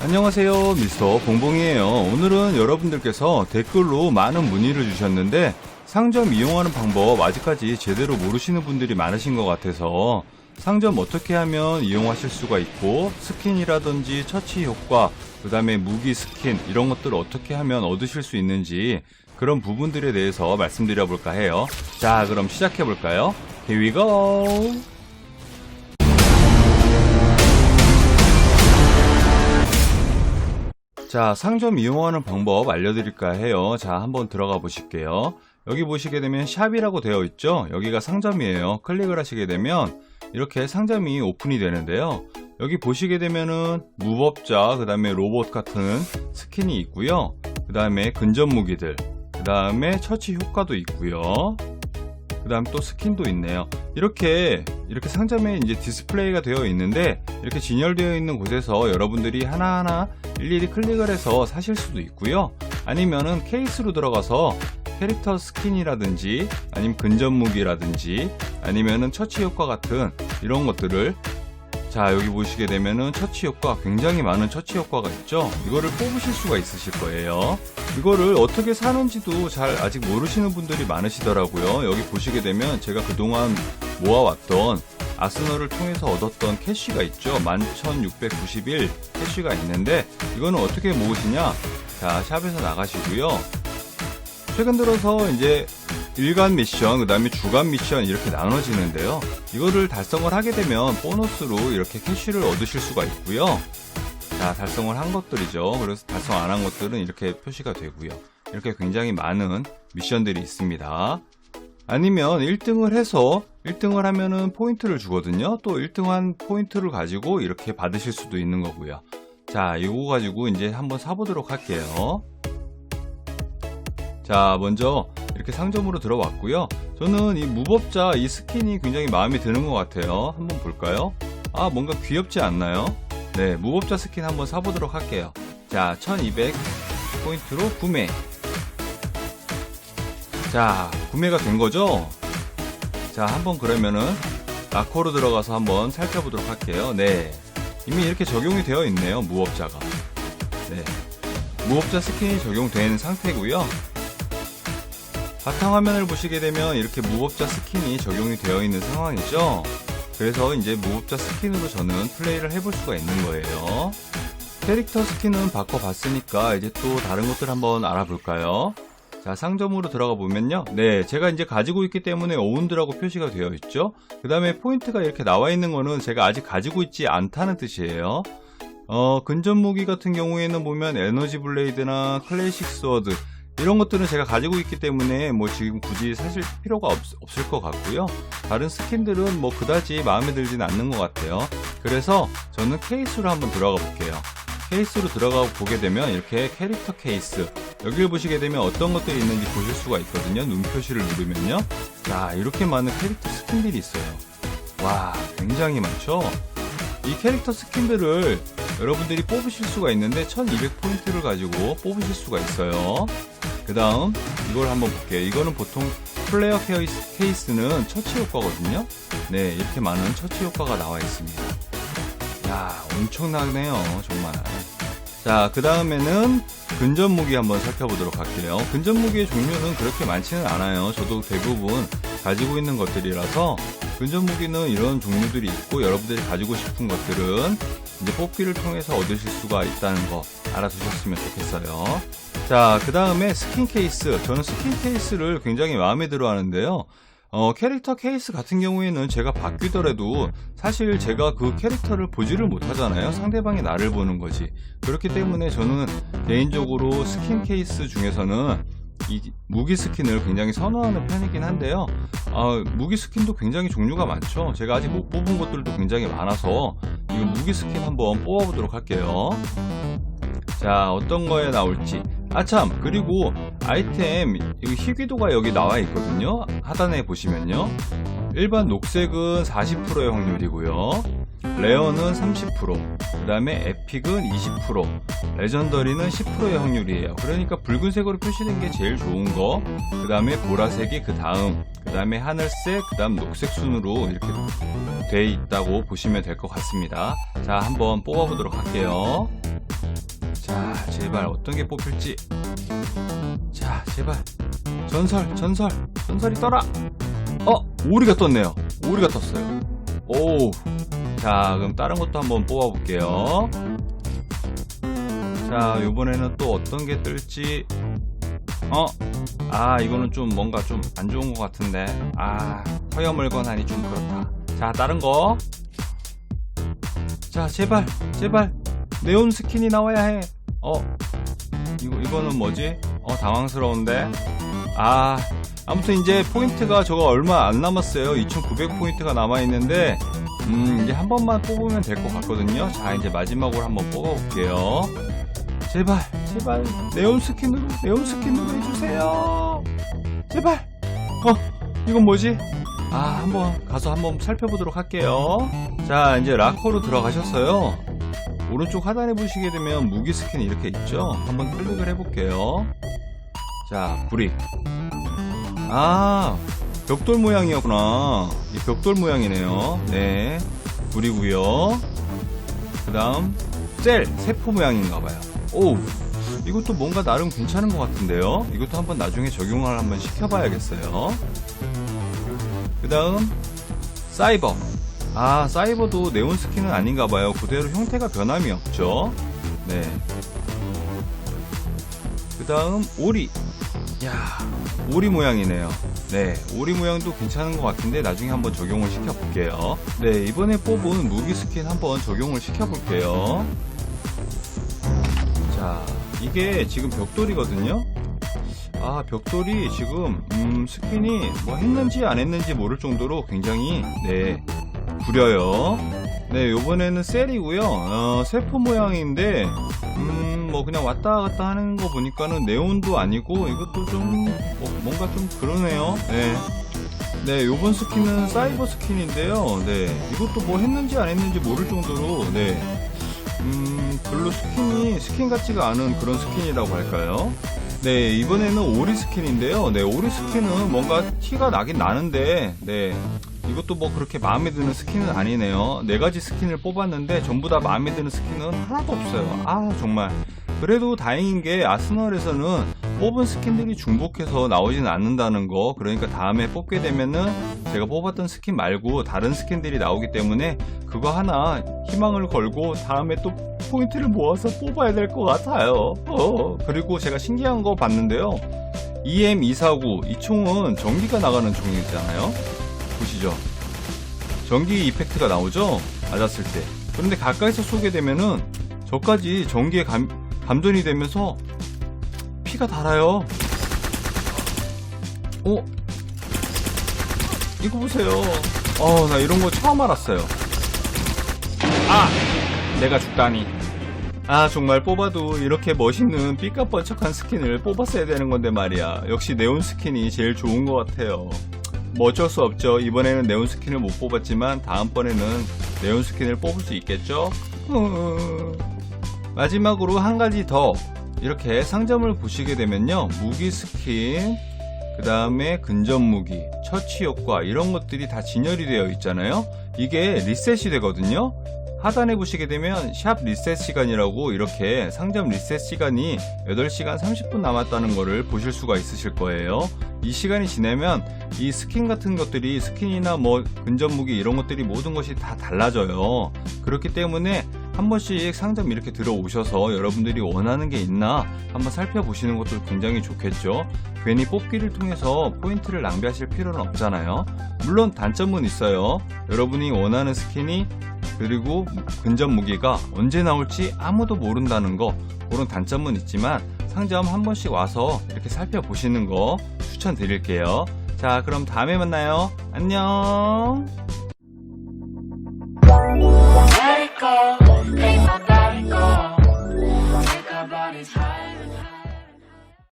안녕하세요 미스터 봉봉이에요. 오늘은 여러분들께서 댓글로 많은 문의를 주셨는데 상점 이용하는 방법 아직까지 제대로 모르시는 분들이 많으신 것 같아서 상점 어떻게 하면 이용하실 수가 있고 스킨이라든지 처치 효과 그 다음에 무기 스킨 이런 것들을 어떻게 하면 얻으실 수 있는지 그런 부분들에 대해서 말씀드려 볼까 해요. 자 그럼 시작해 볼까요? Here we go 자, 상점 이용하는 방법 알려드릴까 해요. 자, 한번 들어가 보실게요. 여기 보시게 되면 샵이라고 되어 있죠? 여기가 상점이에요. 클릭을 하시게 되면 이렇게 상점이 오픈이 되는데요. 여기 보시게 되면은 무법자, 그 다음에 로봇 같은 스킨이 있고요. 그 다음에 근접 무기들, 그 다음에 처치 효과도 있고요. 그 다음 또 스킨도 있네요. 이렇게 이렇게 상점에 이제 디스플레이가 되어 있는데 이렇게 진열되어 있는 곳에서 여러분들이 하나하나 일일이 클릭을 해서 사실 수도 있고요. 아니면은 케이스로 들어가서 캐릭터 스킨이라든지 아니면 근접 무기라든지 아니면은 처치 효과 같은 이런 것들을 자 여기 보시게 되면은 처치 효과 굉장히 많은 처치 효과가 있죠? 이거를 뽑으실 수가 있으실 거예요. 이거를 어떻게 사는지도 잘 아직 모르시는 분들이 많으시더라고요. 여기 보시게 되면 제가 그동안 모아왔던 아스널을 통해서 얻었던 캐시가 있죠 11,691 캐시가 있는데 이거는 어떻게 모으시냐 자 샵에서 나가시고요 최근 들어서 이제 일간 미션, 그 다음에 주간 미션 이렇게 나눠지는데요. 이거를 달성을 하게 되면 보너스로 이렇게 캐시를 얻으실 수가 있고요. 자, 달성을 한 것들이죠. 그래서 달성 안 한 것들은 이렇게 표시가 되고요. 이렇게 굉장히 많은 미션들이 있습니다. 아니면 1등을 해서 1등을 하면은 포인트를 주거든요. 또 1등한 포인트를 가지고 이렇게 받으실 수도 있는 거고요. 자, 이거 가지고 이제 한번 사보도록 할게요. 자, 먼저 이렇게 상점으로 들어왔고요. 저는 이 무법자 이 스킨이 굉장히 마음에 드는 것 같아요. 한번 볼까요? 아, 뭔가 귀엽지 않나요? 네, 무법자 스킨 한번 사보도록 할게요. 자, 1200 포인트로 구매. 자, 구매가 된 거죠? 자, 한번 그러면은 라코로 들어가서 한번 살펴보도록 할게요. 네. 이미 이렇게 적용이 되어 있네요. 무법자가. 네. 무법자 스킨이 적용된 상태고요. 바탕화면을 보시게 되면 이렇게 무법자 스킨이 적용이 되어 있는 상황이죠. 그래서 이제 무법자 스킨으로 저는 플레이를 해볼 수가 있는 거예요. 캐릭터 스킨은 바꿔봤으니까 이제 또 다른 것들 한번 알아볼까요? 자, 상점으로 들어가 보면요. 네, 제가 이제 가지고 있기 때문에 오운드라고 표시가 되어 있죠. 그 다음에 포인트가 이렇게 나와 있는 거는 제가 아직 가지고 있지 않다는 뜻이에요. 어, 근접 무기 같은 경우에는 보면 에너지 블레이드나 클래식 스워드, 이런 것들은 제가 가지고 있기 때문에 뭐 지금 굳이 사실 필요가 없, 을것 같고요. 다른 스킨들은 뭐 그다지 마음에 들진 않는 것 같아요. 그래서 저는 케이스로 한번 들어가 볼게요. 케이스로 들어가 보게 되면 이렇게 캐릭터 케이스 여기를 보시게 되면 어떤 것들이 있는지 보실 수가 있거든요. 눈 표시를 누르면요. 자 이렇게 많은 캐릭터 스킨들이 있어요. 와 굉장히 많죠. 이 캐릭터 스킨들을 여러분들이 뽑으실 수가 있는데 1200포인트를 가지고 뽑으실 수가 있어요. 그 다음 이걸 한번 볼게요. 이거는 보통 플레이어 케이스, 케이스는 처치 효과거든요. 네, 이렇게 많은 처치 효과가 나와 있습니다. 야, 엄청나네요. 정말. 자, 그 다음에는 근접 무기 한번 살펴보도록 할게요. 근접 무기의 종류는 그렇게 많지는 않아요. 저도 대부분 가지고 있는 것들이라서 근접 무기는 이런 종류들이 있고 여러분들이 가지고 싶은 것들은 이제 뽑기를 통해서 얻으실 수가 있다는 거 알아두셨으면 좋겠어요. 자, 그 다음에 스킨 케이스. 저는 스킨 케이스를 굉장히 마음에 들어 하는데요. 어, 캐릭터 케이스 같은 경우에는 제가 바뀌더라도 사실 제가 그 캐릭터를 보지를 못하잖아요. 상대방이 나를 보는 거지. 그렇기 때문에 저는 개인적으로 스킨 케이스 중에서는 이 무기 스킨을 굉장히 선호하는 편이긴 한데요. 아, 무기 스킨도 굉장히 종류가 많죠. 제가 아직 못 뽑은 것들도 굉장히 많아서 이 무기 스킨 한번 뽑아보도록 할게요. 자, 어떤 거에 나올지. 아참, 그리고 아이템, 여기 희귀도가 여기 나와 있거든요. 하단에 보시면요. 일반 녹색은 40%의 확률이고요. 레어는 30%, 그 다음에 에픽은 20%, 레전더리는 10%의 확률이에요. 그러니까 붉은색으로 표시된 게 제일 좋은 거, 그 다음에 보라색이 그 다음, 그 다음에 하늘색, 그 다음 녹색 순으로 이렇게 돼 있다고 보시면 될 것 같습니다. 자, 한번 뽑아보도록 할게요. 제발 어떤 게 뽑힐지. 자, 제발. 전설, 전설, 전설이 떠라. 어, 오리가 떴네요. 오리가 떴어요. 오. 자, 그럼 다른 것도 한번 뽑아볼게요. 자, 요번에는 또 어떤 게 뜰지. 어? 아, 이거는 좀 뭔가 좀 안 좋은 것 같은데. 아, 허여멀건하니 좀 그렇다. 자, 다른 거. 자, 제발, 제발. 네온 스킨이 나와야 해. 어, 이거, 이거는 뭐지? 어, 당황스러운데. 아, 아무튼 이제 포인트가 저거 얼마 안 남았어요. 2900 포인트가 남아 있는데, 음, 이제 한 번만 뽑으면 될 것 같거든요. 자, 이제 마지막으로 한번 뽑아볼게요. 제발, 제발, 네온 스킨으로, 네온 스킨으로 해주세요. 제발. 어, 이건 뭐지? 아, 한번 가서 한번 살펴보도록 할게요. 자, 이제 라커로 들어가셨어요. 오른쪽 하단에 보시게 되면 무기 스킨 이렇게 있죠? 한번 클릭을 해볼게요. 자, 브릭. 아, 벽돌 모양이었구나. 이 벽돌 모양이네요. 네. 불이고요. 그 다음, 셀, 세포 모양인가봐요. 오우, 이것도 뭔가 나름 괜찮은 것 같은데요. 이것도 한번 나중에 적용을 한번 시켜봐야겠어요. 그 다음, 사이버. 아, 사이버도 네온 스킨은 아닌가봐요. 그대로 형태가 변함이 없죠. 네. 그 다음, 오리. 야 오리 모양이네요. 네, 오리 모양도 괜찮은 것 같은데 나중에 한번 적용을 시켜 볼게요. 네, 이번에 뽑은 무기 스킨 한번 적용을 시켜 볼게요. 자, 이게 지금 벽돌이거든요. 아, 벽돌이 지금 음, 스킨이 뭐 했는지 안 했는지 모를 정도로 굉장히 네 구려요. 네, 요번에는 셀이고요. 어, 세포 모양인데 음, 뭐 그냥 왔다 갔다 하는 거 보니까는 네온도 아니고 이것도 좀 뭐, 뭔가 좀 그러네요. 네. 네, 요번 스킨은 사이버 스킨인데요. 네, 이것도 뭐 했는지 안 했는지 모를 정도로 네. 음, 별로 스킨이 스킨 같지가 않은 그런 스킨이라고 할까요? 네, 이번에는 오리 스킨인데요. 네, 오리 스킨은 뭔가 티가 나긴 나는데, 네. 이것도 뭐 그렇게 마음에 드는 스킨은 아니네요. 네 가지 스킨을 뽑았는데 전부 다 마음에 드는 스킨은 하나도 없어요. 아, 정말. 그래도 다행인 게 아스널에서는 뽑은 스킨들이 중복해서 나오지는 않는다는 거. 그러니까 다음에 뽑게 되면은 제가 뽑았던 스킨 말고 다른 스킨들이 나오기 때문에 그거 하나 희망을 걸고 다음에 또 포인트를 모아서 뽑아야 될 것 같아요. 어, 그리고 제가 신기한 거 봤는데요. EM249 이 총은 전기가 나가는 총이잖아요. 보시죠. 전기 이펙트가 나오죠? 맞았을 때. 그런데 가까이서 쏘게 되면은 저까지 전기에 감, 감전이 되면서 피가 달아요. 어? 이거 보세요. 어, 나 이런 거 처음 알았어요. 아! 내가 죽다니. 아, 정말 뽑아도 이렇게 멋있는 삐까뻔쩍한 스킨을 뽑았어야 되는 건데 말이야. 역시 네온 스킨이 제일 좋은 것 같아요. 뭐 어쩔 수 없죠. 이번에는 네온 스킨을 못 뽑았지만 다음번에는 네온 스킨을 뽑을 수 있겠죠? 음. 마지막으로 한 가지 더 이렇게 상점을 보시게 되면요. 무기 스킨, 그 다음에 근접 무기, 처치 효과 이런 것들이 다 진열이 되어 있잖아요. 이게 리셋이 되거든요. 하단에 보시게 되면 샵 리셋 시간이라고 이렇게 상점 리셋 시간이 8시간 30분 남았다는 것을 보실 수가 있으실 거예요. 이 시간이 지나면 이 스킨 같은 것들이 스킨이나 뭐 근접 무기 이런 것들이 모든 것이 다 달라져요. 그렇기 때문에 한 번씩 상점 이렇게 들어오셔서 여러분들이 원하는 게 있나 한번 살펴보시는 것도 굉장히 좋겠죠. 괜히 뽑기를 통해서 포인트를 낭비하실 필요는 없잖아요. 물론 단점은 있어요. 여러분이 원하는 스킨이 그리고 근접 무기가 언제 나올지 아무도 모른다는 거 그런 단점은 있지만 상점 한 번씩 와서 이렇게 살펴보시는 거 추천드릴게요. 자, 그럼 다음에 만나요. 안녕.